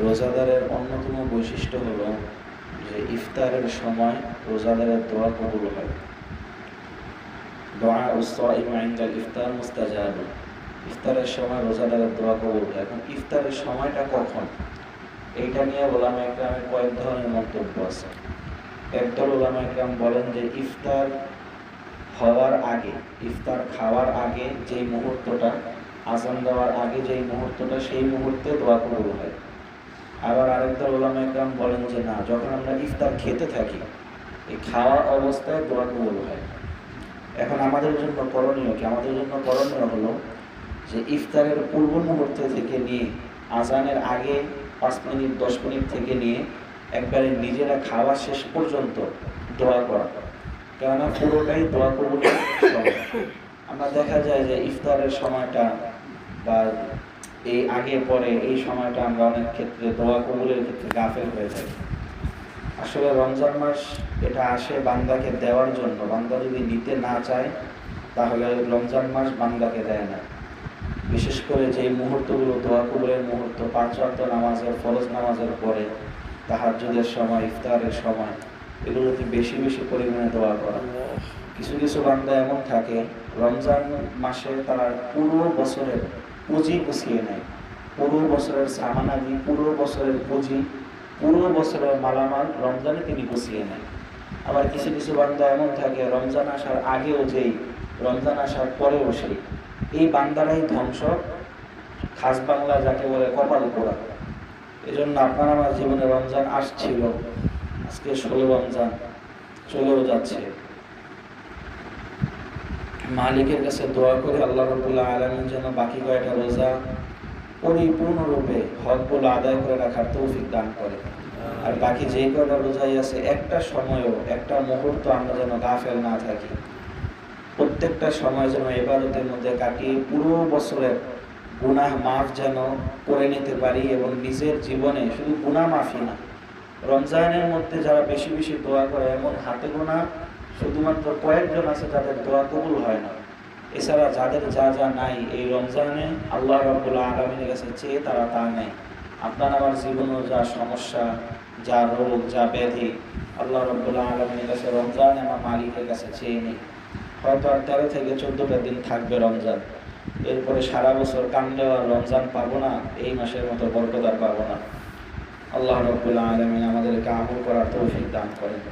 রোজাদারের অন্যতম বৈশিষ্ট্য হলো যে ইফতারের সময় রোজাদারের দোয়া কবুল হয়। দোয়া উসাইম ইফতার মুস্তাজাব। ইফতারের সময় রোজাদারের দোয়া কবুল হয়। এখন ইফতারের সময়টা কখন? এইটা নিয়ে ওলামা একরামের কয়েক ধরনের মন্তব্য আছে। একদল ওলামা একরাম বলেন যে ইফতার হওয়ার আগে, ইফতার খাওয়ার আগে যেই মুহূর্তটা, আজান দেওয়ার আগে যেই মুহূর্তটা, সেই মুহূর্তে দোয়া কবুল হয়। ওলামা একরাম বলেন যে, না, যখন আমরা ইফতার খেতে থাকি, এই খাওয়া অবস্থায় দোয়া কবুল হয়। এখন আমাদের জন্য করণীয় কি? আমাদের জন্য করণীয় হলো যে, ইফতারের পূর্ব মুহূর্তে থেকে নিয়ে, আজানের আগে পাঁচ মিনিট, দশ মিনিট থেকে নিয়ে, একবারে নিজেরা খাওয়া শেষ পর্যন্ত দোয়া করা। কেননা পুরোটাই দোয়া কবুলের আমরা দেখা যায় যে, ইফতারের সময়টা বা এই আগে পরে এই সময়টা আমরা অনেক ক্ষেত্রে দোয়া কবুলের ক্ষেত্রে গাফেল হয়ে যাই আসলে রমজান মাস এটা আসে বান্দাকে দেওয়ার জন্য। বান্দা যদি নিতে না চায় তাহলে রমজান মাস বান্দাকে দেয় না। বিশেষ করে যে মুহূর্তগুলো দোয়া কবুলের মুহূর্ত পাঁচ নামাজের ফরজ নামাজের পরে তাহাজ্জুদের সময় ইফতারের সময় এগুলোতে বেশি বেশি পরিমাণে দোয়া করা। কিছু কিছু বান্দা এমন থাকে রমজান মাসে তারা পুরো বছরের পুঁজি গুছিয়ে নেয়। পুরো বছরের সামানাদি পুরো বছরের পুঁজি, পুরো বছরের মালামাল রমজানে তিনি গুছিয়ে নেন। আবার কিছু কিছু বান্দা এমন থাকে, রমজান আসার আগেও যেই, রমজান আসার পরেও সেই। এই বান্দারাই ধ্বংস, খাস বাংলা যাকে বলে কপাল পোড়া। এই জন্য আপনার আমার জীবনে রমজান আসছিল। আজকে ষোলো রমজান চলেও যাচ্ছে। মালিকের কাছে দোয়া করে আল্লাহ রবুল্লাহ আলমিন যেন বাকি কয়েকটা রোজা পরিপূর্ণরূপে হকগুলো আদায় করে রাখার তৌফিক দান করে। আর বাকি যে কয়টা রোজাই আছে, একটা সময়ও, একটা মুহূর্ত আমরা যেন গাফেল না থাকি। প্রত্যেকটা সময় যেন এবারতের মধ্যে কাটিয়ে পুরো বছরের গুনাহ মাফ যেন করে নিতে পারি এবং নিজের জীবনে শুধু গুনাহ মাফি না, রমজানের মধ্যে যারা বেশি বেশি দোয়া করে, এমন হাতে গোনা শুধুমাত্র কয়েকজন আছে যাদের দোয়া কবুল হয় না। এছাড়া যাদের যা যা নাই এই রমজানে আল্লাহ রব্বুল্লাহ আলমিনের কাছে চেয়ে তারা তা নেই আপনার আমার জীবনেও যা সমস্যা, যা রোগ, যা ব্যাধি, আল্লাহ রব্বুল্লাহ আলমিনের কাছে রমজানে আমার মালিকের কাছে চেয়ে নেই। হয়তো আর তেরো থেকে চোদ্দটা দিন থাকবে রমজান। এরপরে সারা বছর কামলেও আর রমজান পাবো না, এই মাসের মতো বরকদার পাবো না। আল্লাহ রব্বুল্লাহ আলমিন আমাদেরকে আমল করার তৌফিক দান করেন।